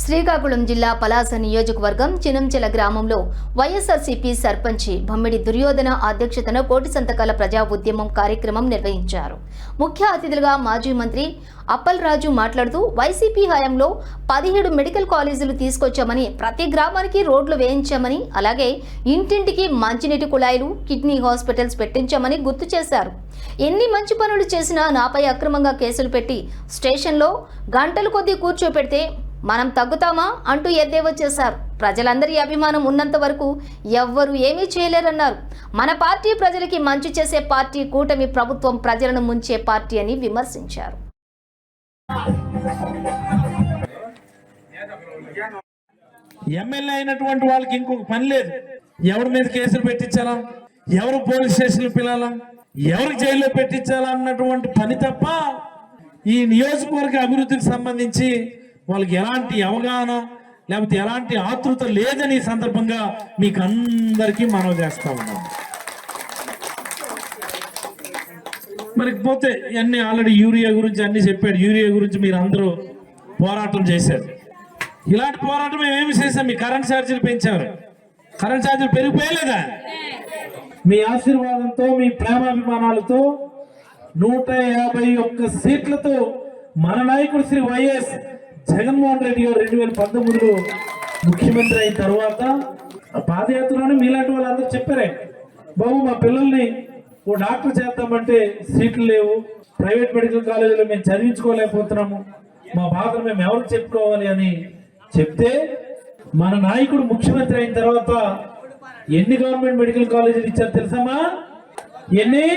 శ్రీకాకుళం జిల్లా పలాస నియోజకవర్గం చినంచెల గ్రామంలో వైఎస్ఆర్సీపీ సర్పంచి బమ్మిడి దుర్యోధన అధ్యక్షతన కోటి సంతకాల ప్రజా ఉద్యమం కార్యక్రమం నిర్వహించారు. ముఖ్య అతిథులుగా మాజీ మంత్రి అప్పల్ రాజు మాట్లాడుతూ వైసీపీ హయాంలో పదిహేడు మెడికల్ కాలేజీలు తీసుకొచ్చామని ప్రతి గ్రామానికి రోడ్లు వేయించామని అలాగే ఇంటింటికి మంచినీటి కుళాయిలు కిడ్నీ హాస్పిటల్స్ పెట్టించామని గుర్తు చేశారు. ఎన్ని మంచి పనులు చేసినా నాపై అక్రమంగా కేసులు పెట్టి స్టేషన్లో గంటలు కొద్దీ కూర్చోపెడితే మనం తగ్గుతామా అంటూ ఎద్దేవా చేశారు. ప్రజలందరి అభిమానం ఉన్నంత వరకు ఎవ్వరూ ఏమీ చేయలేరన్నారు. మన పార్టీ ప్రజలకి మంచి చేసే పార్టీ కూటమి ప్రభుత్వం ప్రజలను ముంచే పార్టీ అని విమర్శించారు. ఎమ్మెల్యే అయినటువంటి వాళ్ళకి ఇంకొక పని లేదు. ఎవరి మీద కేసులు పెట్టించాలా? ఎవరు పోలీస్ స్టేషన్లు పిలాలా? ఎవరు జైల్లో పెట్టించాలా అన్నటువంటి పని తప్ప ఈ నియోజకవర్గ అభివృద్ధికి సంబంధించి వాళ్ళకి ఎలాంటి అవగాహన లేకపోతే ఎలాంటి ఆతృత లేదని సందర్భంగా మీకు అందరికీ మనవి చేస్తా ఉన్నాం మరి పోతే అన్ని ఆల్రెడీ యూరియా గురించి అన్ని చెప్పాడు. యూరియా గురించి మీరు అందరూ పోరాటం చేశారు. ఇలాంటి పోరాటం మేమేమి ఏమి చేసాం మీ కరెంట్ ఛార్జీలు పెంచారు. కరెంట్ ఛార్జీలు పెరిగిపోయలేదా మీ ఆశీర్వాదంతో మీ ప్రేమాభిమానాలతో నూట యాభై ఒక్క సీట్లతో మన నాయకుడు శ్రీ వైఎస్ జగన్మోహన్ రెడ్డి గారు రెండు వేల పంతొమ్మిదిలో ముఖ్యమంత్రి అయిన తర్వాత ఆ పాదయాత్రలోనే మీలాంటి వాళ్ళందరూ చెప్పారే బాబు మా పిల్లల్ని ఓ డాక్టర్ చేద్దామంటే సీట్లు లేవు ప్రైవేట్ మెడికల్ కాలేజీలో మేము చదివించుకోలేకపోతున్నాము మా బాధలు మేము ఎవరికి చెప్పుకోవాలి అని చెప్తే మన నాయకుడు ముఖ్యమంత్రి అయిన తర్వాత ఎన్ని గవర్నమెంట్ మెడికల్ కాలేజీలు ఇచ్చారు తెలుసామా ఎన్ని?